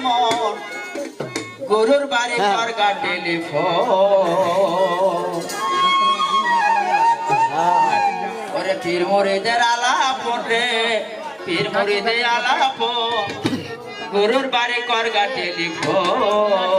যেমন গরুর বাড়ি হ্যাঁ। সরকার টেলিফোন হ্যাঁ। ওরে পীর মুড়িদের আলাপ রে পীর মুড়িদের আলাপ গরুর বাড়ি করগা টেলিফোন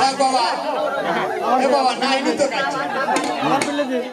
বাবা বাবা নাই তো